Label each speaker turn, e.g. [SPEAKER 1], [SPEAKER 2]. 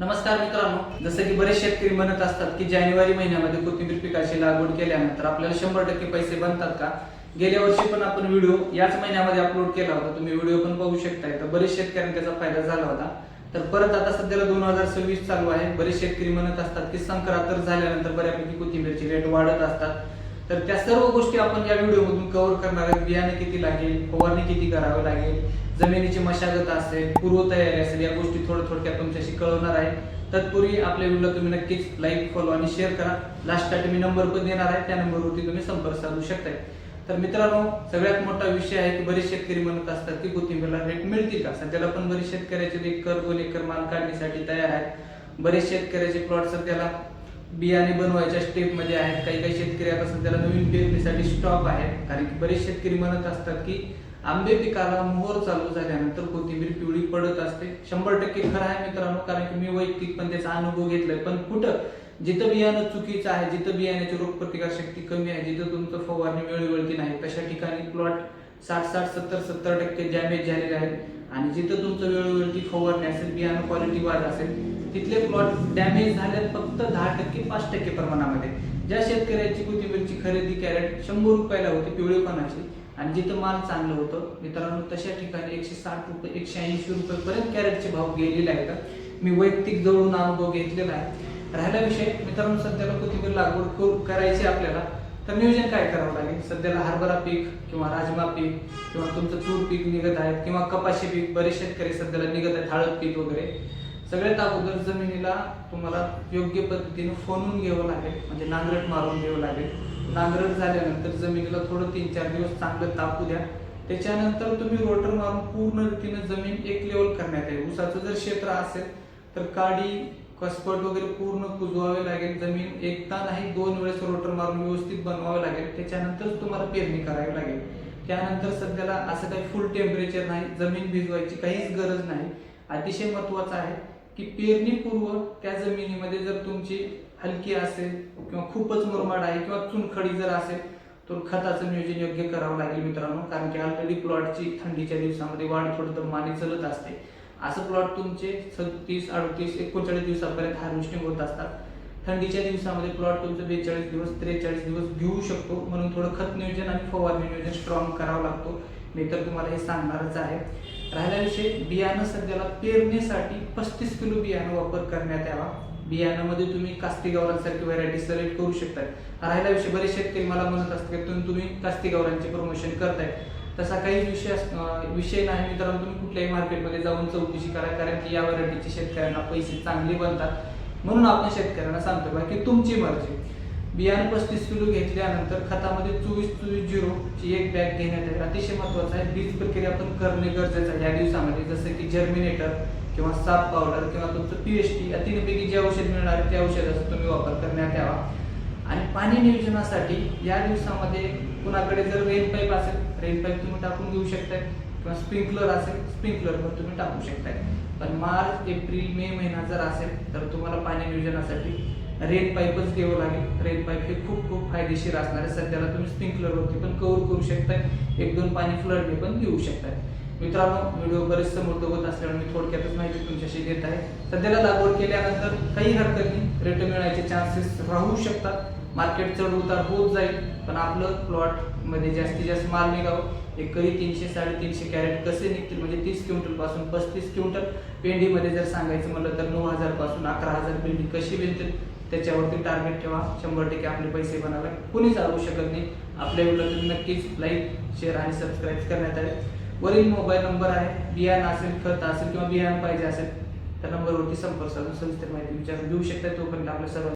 [SPEAKER 1] नमस्कार मित्रांनो. जसं की बरेच शेतकरी म्हणत असतात की जानेवारी महिन्यामध्ये कोथिंबीर पिकाची लागवड केल्यानंतर आपल्याला शंभर टक्के पैसे बनतात का? गेल्या वर्षी पण आपण व्हिडिओ याच महिन्यामध्ये अपलोड केला होता. तुम्ही व्हिडिओ पण पाहू शकताय. तर बरेच शेतकऱ्यांना त्याचा फायदा झाला होता. तर परत आता सध्याला दोन हजार सव्वीस चालू आहे. बरेच शेतकरी म्हणत असतात की संक्रांत झाल्यानंतर बऱ्यापैकी कोथिंबीरचे रेट वाढत असतात. तर त्या सर्व गोष्टी आपण या व्हिडिओमधून कव्हर करणार आहे बियाणे किती लागेल फवारणी किती करावी लागेल जमिनीची मशागत असेल पूर्वतयारी असेल या गोष्टी थोडं थोडक्यात तुमच्याशी कळवणार आहे. तत्पूर्वी आपल्या व्हिडिओ तुम्ही नक्कीच लाईक फॉलो आणि शेअर करा. लास्टसाठी मी नंबर पण देणार आहे. त्या नंबरवरती तुम्ही संपर्क साधू शकताय. तर मित्रांनो सगळ्यात मोठा विषय आहे की बरेच शेतकरी म्हणत असतात की कोथिंबीरला रेट मिळतील का? सध्याला पण बरेच शेतकऱ्याचे एकर दोन एकर माल काढण्यासाठी तयार आहेत. बरेच शेतकऱ्याचे प्लॉट सध्याला बियाणे बनवायच्या स्टेपमध्ये आहेत. काही काही शेतकरी आता सध्याला नवीन पेरणीसाठी स्टॉप आहेत. कारण की बरेच शेतकरी म्हणत असतात की आंबे पिकाला मोहर चालू झाल्यानंतर कोथिंबीर पिवळी पडत असते. शंभर टक्के खरं आहे मित्रांनो कारण की मी वैयक्तिक पण त्याचा अनुभव घेतलाय. पण कुठं? जिथं बियाणं चुकीचं आहे जिथं बियाण्याची रोगप्रतिकार शक्ती कमी आहे जिथं तुमचं फवारणी वेळोवेळी नाही तशा ठिकाणी प्लॉट साठ साठ सत्तर सत्तर टक्के डॅमेज झालेले आहेत आणि जिथं तुमचं वेळोवेळी फवारणी असेल बियाणं क्वालिटी वाढ असेल तिथले प्लॉट डॅमेज झाल्यात फक्त दहा टक्के पाच टक्के प्रमाणामध्ये. ज्या शेतकऱ्याची कोथिंबीरची खरेदी कॅरेट शंभर रुपयाला होती पिवळेपणाची आणि जिथं माल चांगलं होतं मित्रांनो तशा ठिकाणी एकशे साठ रुपये एकशे ऐंशी रुपयेपर्यंत कॅरेटचे भाव गेलेले आहेत. मी वैयक्तिक जवळून अनुभव घेतलेला आहे. राहिला विषय मित्रांनो सध्याला कोथिंबीर लागवड करू- करायची आपल्याला. तर नियोजन काय करावं लागेल? सध्याला हरभरा पीक किंवा राजमा पीक किंवा तुमचं तूर पीक निघत आहेत किंवा कपाशी पीक बरेच शेतकरी सध्याला निघत आहेत हळद पीक वगैरे. सगळ्यात अगोदर जमिनीला तुम्हाला योग्य पद्धतीने फोनून घ्यावं लागेल म्हणजे नांगरट मारून घ्यावं लागेल. नांगरट झाल्यानंतर जमिनीला थोडं तीन चार दिवस चांगलं तापू द्या. त्याच्यानंतर तुम्ही रोटर मारून पूर्ण रीतीने जमीन एक लेवल करण्यात येईल. ऊसाचं जर क्षेत्र असेल तर काडी कसपट वगैरे पूर्ण कुजवावे लागेल. जमीन एकदा नाही दोन वेळेस रोटर मारून व्यवस्थित बनवावे लागेल. त्याच्यानंतरच तुम्हाला पेरणी करावी लागेल. त्यानंतर सध्याला असं काही फुल टेम्परेचर नाही जमीन भिजवायची काहीच गरज नाही. अतिशय महत्वाचं आहे की पेरणीपूर्व त्या जमिनीमध्ये जर तुमची हलकी असेल किंवा खूपच मुरमाड आहे किंवा चुनखडी जर असेल तर खताचं नियोजन योग्य करावं लागेल मित्रांनो. कारण की ऑलरेडी प्लॉटची थंडीच्या दिवसामध्ये वाढ थोडं दमाने चलत असते. असं प्लॉट तुमचे सत्तीस अडतीस एकोणचाळीस दिवसापर्यंत हार्वेस्टिंग होत असतात. थंडीच्या दिवसामध्ये प्लॉट तुमचं बेचाळीस दिवस त्रेचाळीस दिवस घेऊ शकतो. म्हणून थोडं खत नियोजन आणि फवारणी नियोजन स्ट्रॉंग करावं लागतो. मी तर तुम्हाला हे सांगणारच आहे. राहिला विषय बियाणं सध्याला पेरणीसाठी पस्तीस किलो बियाणं वापर करण्यात यावा. बियाणामध्ये तुम्ही कास्ती गावरांसारखी व्हरायटी सिलेक्ट करू शकताय. राहिला विषय बरेच शेतकरी मला म्हणत असतात की तुम्ही तुम्ही कास्ती गावरांचे प्रमोशन करताय. तसा काही विषय विषय नाही. मित्रांनो तुम्ही कुठल्याही मार्केटमध्ये जाऊन चौकशी करा कारण की या व्हरायटीचे शेतकऱ्यांना पैसे चांगले बनतात. म्हणून आपण शेतकऱ्यांना सांगतो बा की तुमची मर्जी. बियाणं पस्तीस किलो घेतल्यानंतर खतामध्ये चोवीस चोवीस झिरो ची एक बॅग घेण्यात येईल अतिशय महत्वाचं आहे बीज प्रक्रिया पण करणे गरजेचं आहे. या दिवसामध्ये जसं की जर्मिनेटर किंवा साप पावडर किंवा तुमचं पीएचटी या तिन्हीपैकी जे औषध मिळणार ते औषधाचा तुम्ही वापर करण्यात यावा. आणि पाणी नियोजनासाठी या दिवसामध्ये कुणाकडे जर रेन पाईप असेल रेन पाईप तुम्ही टाकून घेऊ शकताय. किंवा स्प्रिंकलर असेल स्प्रिंकलर पण तुम्ही टाकू शकताय. पण मार्च एप्रिल मे महिना जर असेल तर तुम्हाला पाणी नियोजनासाठी रेन पाईपच घ्यावं लागेल. रेन पाईप हे खूप खूप फायदेशीर असणार आहे. सध्याला तुम्ही स्प्रिंकलरवरती पण कव्हर करू शकताय. एक दोन पाणी फ्लडने पण देऊ शकताय. मित्रांनो व्हिडिओ बरेच समोर होत असल्यामुळे मी थोडक्यातच माहिती तुमच्याशी देत आहे. सध्याला लागवड केल्यानंतर काही हरकत नाही. रेट मिळायचे चान्सेस राहू शकतात. मार्केट चढ उतार होत जाईल पण आपलं प्लॉटमध्ये जास्तीत जास्त माल निघावं. एकरी तीनशे साडेतीनशे कॅरेट कसे निघतील? म्हणजे तीस क्विंटलपासून पस्तीस क्विंटल. पेंडीमध्ये जर सांगायचं म्हटलं तर नऊ हजारपासून अकरा हजार पेंडी कशी मिळतील त्याच्यावरती टार्गेट ठेवा. शंभर टक्के आपले पैसे बनावे. कुणी चालवू शकत नाही. आपल्या व्हिडिओ तुम्ही नक्कीच लाईक शेअर आणि सबस्क्राईब करण्यात आले. वरील मोबाईल नंबर आहे. बियाणं असेल खत असेल किंवा बियाणं पाहिजे असेल त्या नंबरवरती संपर्क साधून सविस्तर माहिती विचारून देऊ शकता. तोपर्यंत आपल्या सर्व